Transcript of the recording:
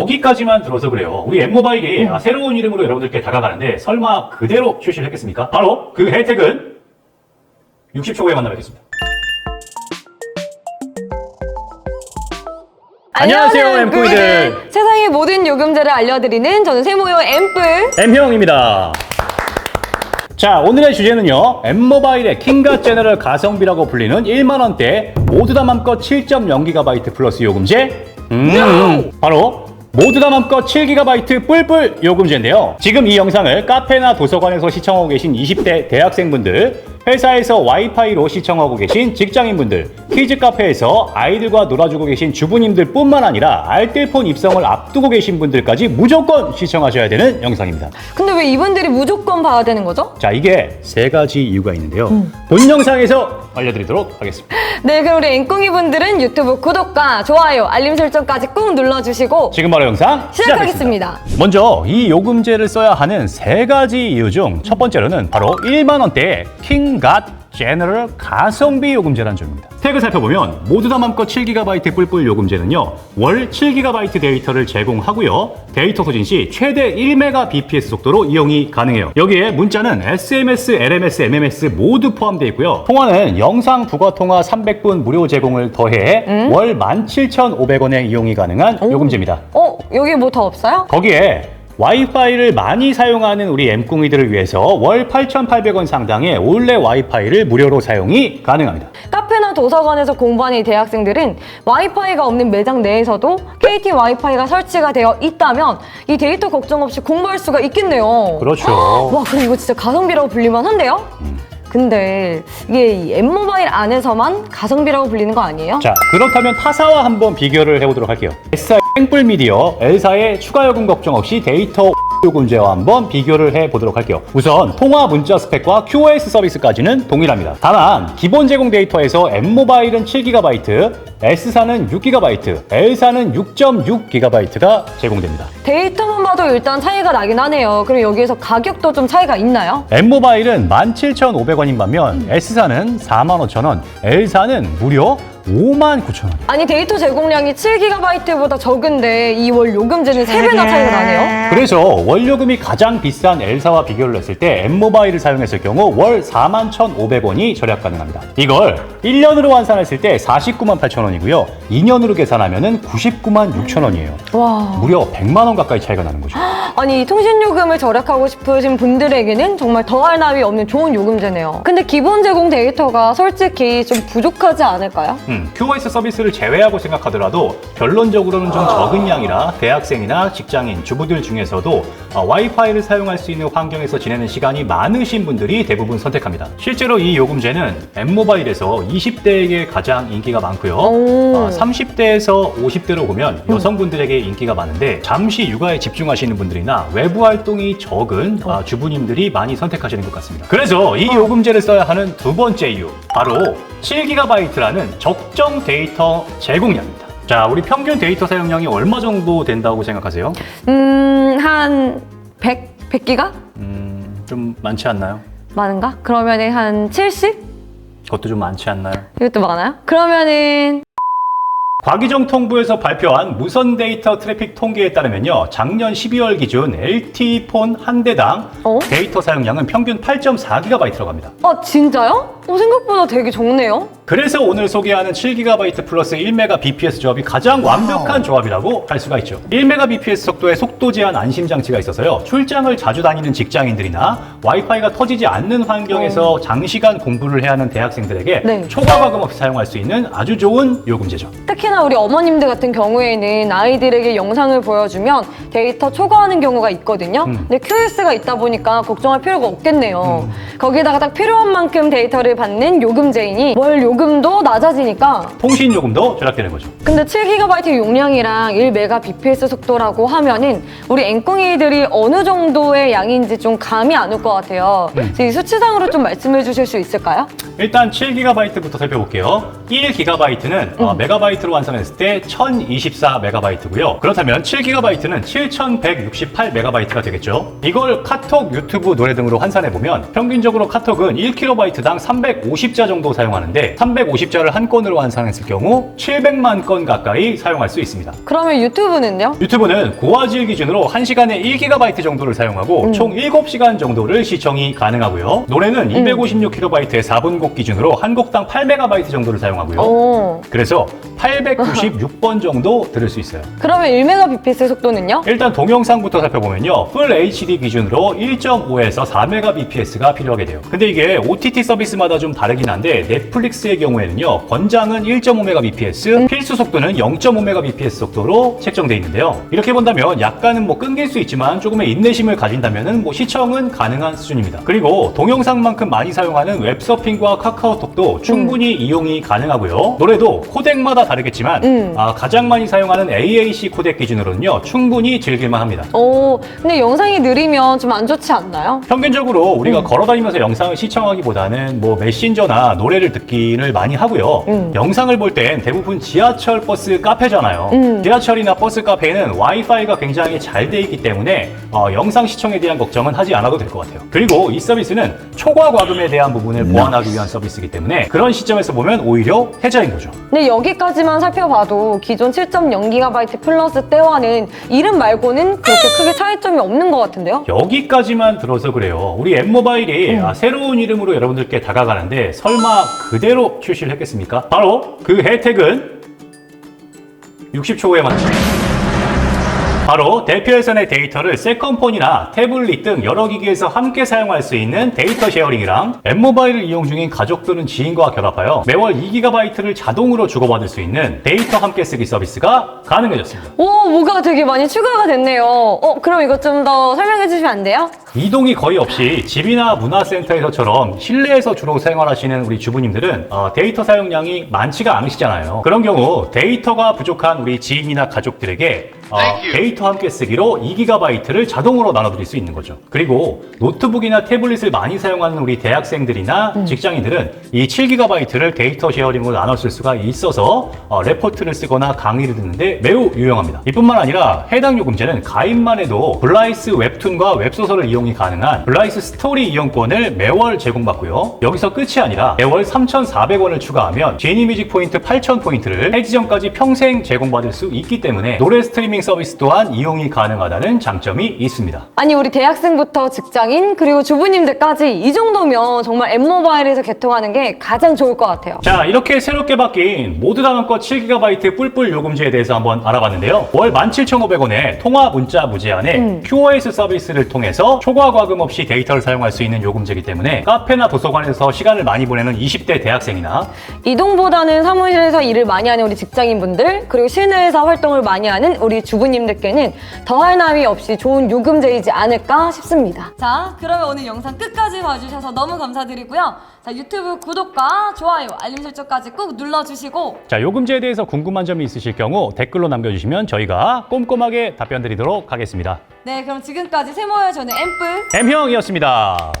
여기까지만 들어서 그래요. 우리 엠모바일이 아, 새로운 이름으로 여러분들께 다가가는데 설마 그대로 출시를 했겠습니까? 바로 그 혜택은 60초 후에 만나뵙겠습니다. 안녕하세요, 앰플들. 세상의 모든 요금제를 알려드리는 저는 세모요 앰플. M형입니다. 자, 오늘의 주제는요. 엠모바일의 킹가 제너럴 가성비라고 불리는 1만원대 모두 다 맘껏 7.0GB 플러스 요금제. 음, 바로 모두 다 맘껏 7GB 뿔뿔 요금제인데요. 지금 이 영상을 카페나 도서관에서 시청하고 계신 20대 대학생분들, 회사에서 와이파이로 시청하고 계신 직장인분들, 키즈 카페에서 아이들과 놀아주고 계신 주부님들 뿐만 아니라 알뜰폰 입성을 앞두고 계신 분들까지 무조건 시청하셔야 되는 영상입니다. 근데 왜 이분들이 무조건 봐야 되는 거죠? 자, 이게 세 가지 이유가 있는데요. 본 영상에서 알려드리도록 하겠습니다. 네, 그럼 우리 앵꽁이 분들은 유튜브 구독과 좋아요, 알림 설정까지 꾹 눌러주시고 지금 바로 영상 시작하겠습니다. 시작하겠습니다. 먼저 이 요금제를 써야 하는 세 가지 이유 중 첫 번째로는 바로 1만 원대의 킹갓 제너럴 가성비 요금제라는 점입니다. 스택을 살펴보면 모두 다 맘껏 7GB 뿔뿔 요금제는요. 월 7GB 데이터를 제공하고요. 데이터 소진 시 최대 1Mbps 속도로 이용이 가능해요. 여기에 문자는 SMS, LMS, MMS 모두 포함되어 있고요. 통화는 영상 부가 통화 300분 무료 제공을 더해 월 17,500원에 이용이 가능한 요금제입니다. 어, 여기 뭐 더 없어요? 거기에 와이파이를 많이 사용하는 우리 엠꿍이들을 위해서 월 8,800원 상당의 올레 와이파이를 무료로 사용이 가능합니다. 카페나 도서관에서 공부하는 이 대학생들은 와이파이가 없는 매장 내에서도 KT 와이파이가 설치가 되어 있다면 이 데이터 걱정 없이 공부할 수가 있겠네요. 그렇죠. 와, 그럼 이거 진짜 가성비라고 불릴만 한데요? 근데 이게 이 엠모바일 안에서만 가성비라고 불리는 거 아니에요? 자, 그렇다면 타사와 한번 비교를 해보도록 할게요. S사의 땡뿔 미디어, L사의 추가 요금 걱정 없이 데이터 요금제와 한번 비교를 해보도록 할게요. 우선 통화 문자 스펙과 QoS 서비스까지는 동일합니다. 다만 기본 제공 데이터에서 M모바일은 7GB, S사는 6GB, L사는 6.6GB가 제공됩니다. 데이터만 봐도 일단 차이가 나긴 하네요. 그럼 여기에서 가격도 좀 차이가 있나요? M모바일은 17,500원인 반면 S사는 45,000원, L사는 무려 59,000원. 아니 데이터 제공량이 7GB보다 적은데 이 월 요금제는 3배나 차이가 나네요. 그래서 원료금이 가장 비싼 L사와 비교를 했을 때 M모바일을 사용했을 경우 월 41,500원이 절약 가능합니다. 이걸 1년으로 환산했을 때 49만 8천 원이고요. 2년으로 계산하면 99만 6천 원이에요. 와. 무려 100만 원 가까이 차이가 나는 거죠. 아니 이 통신 요금을 절약하고 싶으신 분들에게는 정말 더할 나위 없는 좋은 요금제네요. 근데 기본 제공 데이터가 솔직히 좀 부족하지 않을까요? 음, QoS 서비스를 제외하고 생각하더라도 결론적으로는 좀 적은 양이라 대학생이나 직장인, 주부들 중에서도 어, 와이파이를 사용할 수 있는 환경에서 지내는 시간이 많으신 분들이 대부분 선택합니다. 실제로 이 요금제는 M모바일에서 20대에게 가장 인기가 많고요. 오. 어, 30대에서 50대로 보면 여성분들에게 인기가 많은데 잠시 육아에 집중하시는 분들이나 외부 활동이 적은 아, 주부님들이 많이 선택하시는 것 같습니다. 그래서 이 요금제를 써야 하는 두 번째 이유 바로 7GB라는 적정 데이터 제공량입니다. 자, 우리 평균 데이터 사용량이 얼마 정도 된다고 생각하세요? 음, 한 100, 100기가? 음, 좀 많지 않나요? 많은가? 그러면은 한 70? 그것도 좀 많지 않나요? 이것도 많아요? 그러면은 과기정통부에서 발표한 무선 데이터 트래픽 통계에 따르면요. 작년 12월 기준 LTE폰 한 대당 어? 데이터 사용량은 평균 8.4GB라고 합니다. 아 진짜요? 어, 생각보다 되게 적네요. 그래서 오늘 소개하는 7GB 플러스 1Mbps 조합이 가장 완벽한 조합이라고 할 수가 있죠. 1Mbps 속도의 속도 제한 안심 장치가 있어서요. 출장을 자주 다니는 직장인들이나 와이파이가 터지지 않는 환경에서 장시간 공부를 해야 하는 대학생들에게 네. 초과 과금 없이 사용할 수 있는 아주 좋은 요금제죠. 특히나 우리 어머님들 같은 경우에는 아이들에게 영상을 보여주면 데이터 초과하는 경우가 있거든요. 음. 근데 QS가 있다 보니까 걱정할 필요가 없겠네요. 거기다가 딱 필요한 만큼 데이터를 받는 요금제이니 월 요금도 낮아지니까 통신 요금도 절약되는 거죠. 근데 7GB 용량이랑 1Mbps 속도라고 하면은 우리 앵꽁이들이 어느 정도의 양인지 좀 감이 안 올 것 같아요. 그래서 이 수치상으로 좀 말씀해 주실 수 있을까요? 일단 7GB부터 살펴볼게요. 1GB는 어, 메가바이트로 환산했을 때 1024MB고요. 그렇다면 7GB는 7168MB가 되겠죠. 이걸 카톡, 유튜브, 노래 등으로 환산해 보면 평균적으로 카톡은 1kB당 350자 정도 사용하는데 350자를 한 건으로 환산했을 경우 700만 건 가까이 사용할 수 있습니다. 그러면 유튜브는요? 유튜브는 고화질 기준으로 1시간에 1GB 정도를 사용하고 총 7시간 정도를 시청이 가능하고요. 노래는 256kb의 4분 곡 기준으로 한 곡당 8MB 정도를 사용하고요. 오. 그래서 896번 정도 들을 수 있어요. 그러면 1mbps 속도는요? 일단 동영상부터 살펴보면요. 풀 HD 기준으로 1.5에서 4mbps가 필요하게 돼요. 근데 이게 OTT 서비스마다 좀 다르긴 한데 넷플릭스의 경우에는요. 권장은 1.5mbps, 필수 속도는 0.5mbps 속도로 책정돼 있는데요. 이렇게 본다면 약간은 뭐 끊길 수 있지만 조금의 인내심을 가진다면은 뭐 시청은 가능한 수준입니다. 그리고 동영상만큼 많이 사용하는 웹서핑과 카카오톡도 충분히 이용이 가능하고요. 노래도 코덱마다 다르겠지만 음. 아, 가장 많이 사용하는 AAC 코덱 기준으로는요. 충분히 즐길만 합니다. 오, 근데 영상이 느리면 좀 안 좋지 않나요? 평균적으로 우리가 음. 걸어다니면서 영상을 시청하기보다는 뭐 메신저나 노래를 듣기를 많이 하고요. 음. 영상을 볼 땐 대부분 지하철, 버스, 카페잖아요. 음. 지하철이나 버스, 카페에는 와이파이가 굉장히 잘 돼 있기 때문에 어, 영상 시청에 대한 걱정은 하지 않아도 될 것 같아요. 그리고 이 서비스는 초과 과금에 대한 부분을 보완하기 위한 서비스이기 때문에 그런 시점에서 보면 오히려 혜자인 거죠. 근데 여기까지 만 살펴봐도 기존 7.0GB 플러스 때와는 이름 말고는 그렇게 크게 차이점이 없는 것 같은데요? 여기까지만 들어서 그래요. 우리 앱모바일이 음. 아, 새로운 이름으로 여러분들께 다가가는데 설마 그대로 출시를 했겠습니까? 바로 그 혜택은 60초 후에 맞죠. 바로 대표회선의 데이터를 세컨폰이나 태블릿 등 여러 기기에서 함께 사용할 수 있는 데이터 쉐어링이랑 앱모바일을 이용 중인 가족 또는 지인과 결합하여 매월 2GB를 자동으로 주고받을 수 있는 데이터 함께 쓰기 서비스가 가능해졌습니다. 오, 뭐가 되게 많이 추가가 됐네요. 어, 그럼 이것 좀 더 설명해 주시면 안 돼요? 이동이 거의 없이 집이나 문화센터에서처럼 실내에서 주로 생활하시는 우리 주부님들은 어, 데이터 사용량이 많지가 않으시잖아요. 그런 경우 데이터가 부족한 우리 지인이나 가족들에게 어, 데이터 함께 쓰기로 2GB를 자동으로 나눠드릴 수 있는 거죠. 그리고 노트북이나 태블릿을 많이 사용하는 우리 대학생들이나 직장인들은 이 7GB를 데이터 쉐어링으로 나눠 쓸 수가 있어서 어, 레포트를 쓰거나 강의를 듣는데 매우 유용합니다. 이뿐만 아니라 해당 요금제는 가입만 해도 블라이스 웹툰과 웹소설을 이용 이 가능한 블라이스 스토리 이용권을 매월 제공받고요. 여기서 끝이 아니라 매월 3,400원을 추가하면 제니 뮤직 포인트 8,000포인트를 해지 전까지 평생 제공받을 수 있기 때문에 노래 스트리밍 서비스 또한 이용이 가능하다는 장점이 있습니다. 아니, 우리 대학생부터 직장인, 그리고 주부님들까지 이 정도면 정말 앱모바일에서 개통하는 게 가장 좋을 것 같아요. 자, 이렇게 새롭게 바뀐 모두 다 마음껏 7GB 뿔뿔 요금제에 대해서 한번 알아봤는데요. 월 17,500원에 통화 문자 무제한에 음. QoS 서비스를 통해서 초과 과금 없이 데이터를 사용할 수 있는 요금제이기 때문에 카페나 도서관에서 시간을 많이 보내는 20대 대학생이나 이동보다는 사무실에서 일을 많이 하는 우리 직장인분들, 그리고 실내에서 활동을 많이 하는 우리 주부님들께는 더할 나위 없이 좋은 요금제이지 않을까 싶습니다. 자, 그러면 오늘 영상 끝까지 봐주셔서 너무 감사드리고요. 자, 유튜브 구독과 좋아요, 알림 설정까지 꼭 눌러주시고 자, 요금제에 대해서 궁금한 점이 있으실 경우 댓글로 남겨주시면 저희가 꼼꼼하게 답변 드리도록 하겠습니다. 네, 그럼 지금까지 세모의 저는 앰플 M형이었습니다.